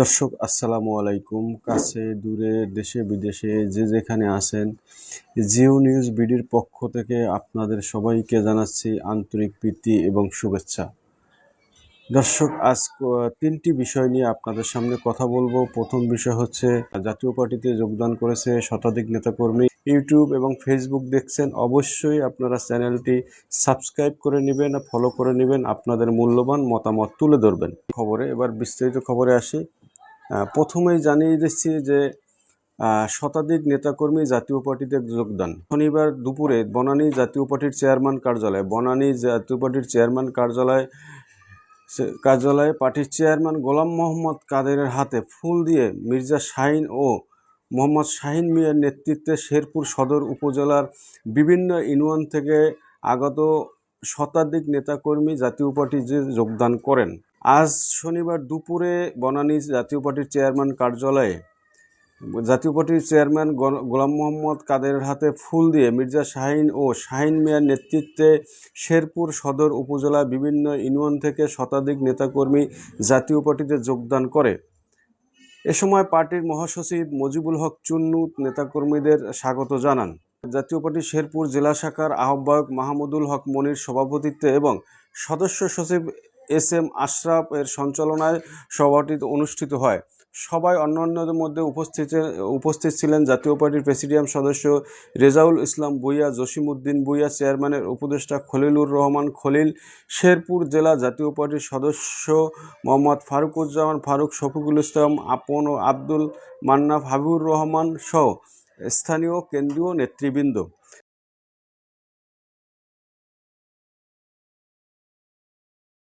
দর্শক, আসসালামু আলাইকুম। কাছে, দূরে, দেশে, বিদেশে যে যেখানে আছেন, জিও নিউজ বিডির পক্ষ থেকে আপনাদের সবাইকে জানাচ্ছি আন্তরিক প্রীতি এবং শুভেচ্ছা। দর্শক, আজ তিনটি বিষয় নিয়ে আপনাদের সামনে কথা বলব। প্রথম বিষয় হচ্ছে, জাতীয় পার্টিতে যোগদান করেছে শতাধিক নেতাকর্মী। ইউটিউব এবং ফেসবুক দেখছেন, অবশ্যই আপনারা চ্যানেলটি সাবস্ক্রাইব করে নেবেন, ফলো করে নেবেন, আপনাদের মূল্যবান মতামত তুলে ধরবেন। খবরে, এবার বিস্তারিত খবরে আসি। প্রথমেই জানিয়ে দিচ্ছি যে শতাধিক নেতাকর্মী জাতীয় পার্টিতে যোগদান। শনিবার দুপুরে বনানী জাতীয় পার্টির চেয়ারম্যান কার্যালয়, বনানী জাতীয় পার্টির চেয়ারম্যান কার্যালয় কার্যালয়ে পার্টির চেয়ারম্যান গোলাম মোহাম্মদ কাদেরের হাতে ফুল দিয়ে মির্জা শাহিন ও মোহাম্মদ শাহিন মিয়ার নেতৃত্বে শেরপুর সদর উপজেলার বিভিন্ন ইউনিয়ন থেকে আগত শতাধিক নেতাকর্মী জাতীয় পার্টি যে যোগদান করেন। আজ শনিবার দুপুরে বনানী জাতীয় পার্টির চেয়ারম্যান কার্যালয়ে জাতীয় পার্টির চেয়ারম্যান গোলাম মোহাম্মদ কাদের হাতে ফুল দিয়ে মির্জা শাহিন ও শাহিন মিয়ার নেতৃত্বে শেরপুর সদর উপজেলা বিভিন্ন ইউনিয়ন থেকে শতাধিক নেতাকর্মী জাতীয় পার্টিতে যোগদান করে। এ সময় পার্টির মহাসচিব মজিবুল হক চুন্নু নেতাকর্মীদের স্বাগত জানান। জাতীয় পার্টি শেরপুর জেলা শাখার আহ্বায়ক মাহমুদুল হক মনির সভাপতিত্বে এবং সদস্য সচিব এস এম আশরাফ এর সঞ্চালনায় সভাটি অনুষ্ঠিত হয়। সবাই অন্যান্যদের মধ্যে উপস্থিত উপস্থিত ছিলেন জাতীয় পার্টির প্রেসিডিয়াম সদস্য রেজাউল ইসলাম বুইয়া জসিমউদ্দিন বুইয়া চেয়ারম্যানের উপদেষ্টা খলিলুর রহমান খলিল, শেরপুর জেলা জাতীয় পার্টির সদস্য মোহাম্মদ ফারুকুজ্জামান, ফারুক শফিকুল ইসলাম, আপন ও আব্দুল মান্নাফ হাবিবুর রহমান সহ স্থানীয় কেন্দ্রীয় নেতৃবৃন্দ।